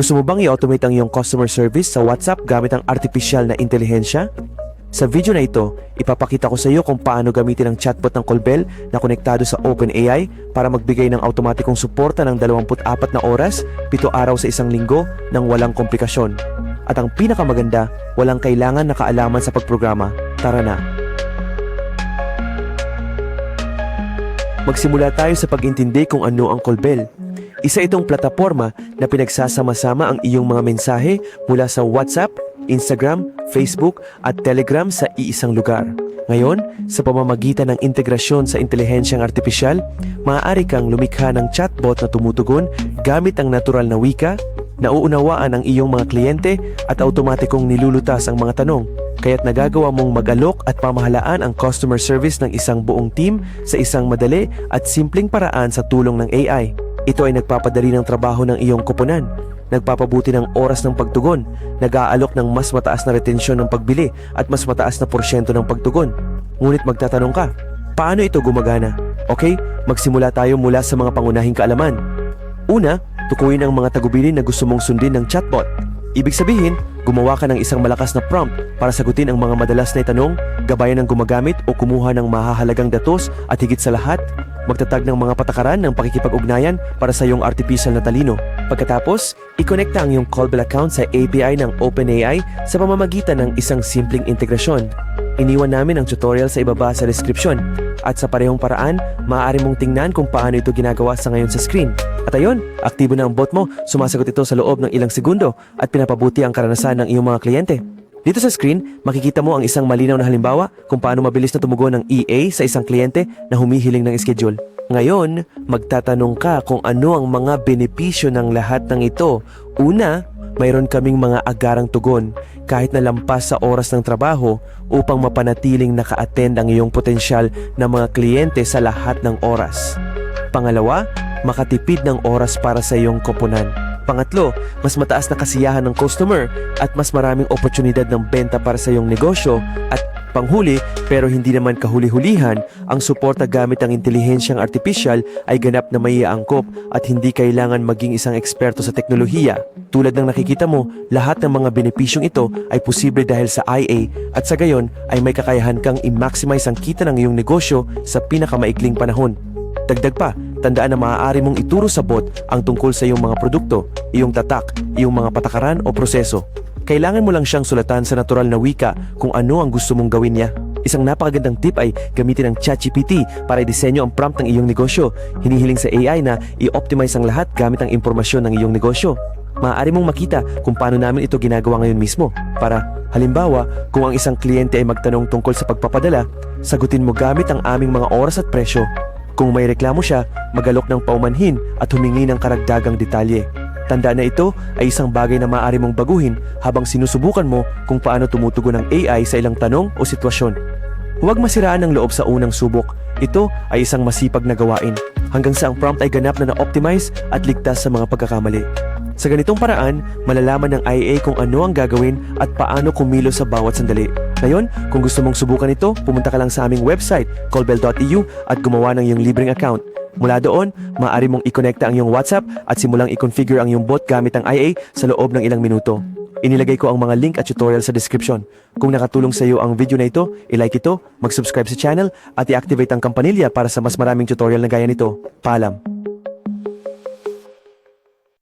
Gusto mo bang i-automate ang iyong customer service sa WhatsApp gamit ang artificial na intelihensya? Sa video na ito, ipapakita ko sa iyo kung paano gamitin ang chatbot ng Colbel na konektado sa OpenAI para magbigay ng automatikong suporta ng 24 na oras, 7 araw sa isang linggo nang walang komplikasyon. At ang pinakamaganda, walang kailangan na kaalaman sa pagprograma. Tara na! Magsimula tayo sa pag-intindi kung ano ang Colbel. Isa itong plataforma na pinagsasama-sama ang iyong mga mensahe mula sa WhatsApp, Instagram, Facebook at Telegram sa iisang lugar. Ngayon, sa pamamagitan ng integrasyon sa intelihensyang artipisyal, maaari kang lumikha ng chatbot na tumutugon gamit ang natural na wika, nauunawaan ang iyong mga kliyente at automatikong nilulutas ang mga tanong. Kaya't nagagawa mong mag-alok at pamahalaan ang customer service ng isang buong team sa isang madali at simpleng paraan sa tulong ng AI. Ito ay nagpapadali ng trabaho ng iyong kupunan, nagpapabuti ng oras ng pagtugon, nag-aalok ng mas mataas na retensyon ng pagbili at mas mataas na porsyento ng pagtugon. Ngunit magtatanong ka, paano ito gumagana? Okay, magsimula tayo mula sa mga pangunahing kaalaman. Una, tukuyin ang mga tagubilin na gusto mong sundin ng chatbot. Ibig sabihin, gumawa ka ng isang malakas na prompt para sagutin ang mga madalas na itanong, gabayan ng gumagamit o kumuha ng mahahalagang datos at higit sa lahat, magtatag ng mga patakaran ng pakikipag-ugnayan para sa iyong artificial na talino. Pagkatapos, ikonekta ang iyong Callbell account sa API ng OpenAI sa pamamagitan ng isang simpleng integrasyon. Iniwan namin ang tutorial sa ibaba sa description at sa parehong paraan, maaari mong tingnan kung paano ito ginagawa sa ngayon sa screen. At ayun, aktibo na ang bot mo, sumasagot ito sa loob ng ilang segundo at pinapabuti ang karanasan ng iyong mga kliyente. Dito sa screen, makikita mo ang isang malinaw na halimbawa kung paano mabilis na tumugon ng EA sa isang kliyente na humihiling ng schedule. Ngayon, magtatanong ka kung ano ang mga benepisyo ng lahat ng ito. Una, mayroon kaming mga agarang tugon kahit na lampas sa oras ng trabaho upang mapanatiling naka-attend ang iyong potensyal na mga kliyente sa lahat ng oras. Pangalawa, makatipid ng oras para sa iyong koponan. Pangatlo, mas mataas na kasiyahan ng customer at mas maraming oportunidad ng benta para sa iyong negosyo at panghuli pero hindi naman kahuli-hulihan, ang suporta gamit ang intelihensyang artificial ay ganap na may angkop at hindi kailangan maging isang eksperto sa teknolohiya. Tulad ng nakikita mo, lahat ng mga benepisyong ito ay posible dahil sa IA at sa gayon ay may kakayahan kang i-maximize ang kita ng iyong negosyo sa pinakamaikling panahon. Dagdag pa, tandaan na maaari mong ituro sa bot ang tungkol sa iyong mga produkto, iyong tatak, iyong mga patakaran o proseso. Kailangan mo lang siyang sulatan sa natural na wika kung ano ang gusto mong gawin niya. Isang napakagandang tip ay gamitin ang ChatGPT para i-disenyo ang prompt ng iyong negosyo. Hinihiling sa AI na i-optimize ang lahat gamit ang impormasyon ng iyong negosyo. Maaari mong makita kung paano namin ito ginagawa ngayon mismo. Para, halimbawa, kung ang isang kliyente ay magtanong tungkol sa pagpapadala, sagutin mo gamit ang aming mga oras at presyo. Kung may reklamo siya, magalok ng paumanhin at humingi ng karagdagang detalye. Tandaan na ito ay isang bagay na maaari mong baguhin habang sinusubukan mo kung paano tumutugon ang AI sa ilang tanong o sitwasyon. Huwag masiraan ang loob sa unang subok. Ito ay isang masipag na gawain hanggang sa ang prompt ay ganap na na-optimize at ligtas sa mga pagkakamali. Sa ganitong paraan, malalaman ng IA kung ano ang gagawin at paano kumilos sa bawat sandali. Ngayon, kung gusto mong subukan ito, pumunta ka lang sa aming website, callbell.eu at gumawa ng iyong libreng account. Mula doon, maaari mong i-connecta ang iyong WhatsApp at simulang i-configure ang iyong bot gamit ang IA sa loob ng ilang minuto. Inilagay ko ang mga link at tutorial sa description. Kung nakatulong sa iyo ang video na ito, i-like ito, mag-subscribe sa channel at i-activate ang kampanilya para sa mas maraming tutorial na gaya nito. Paalam!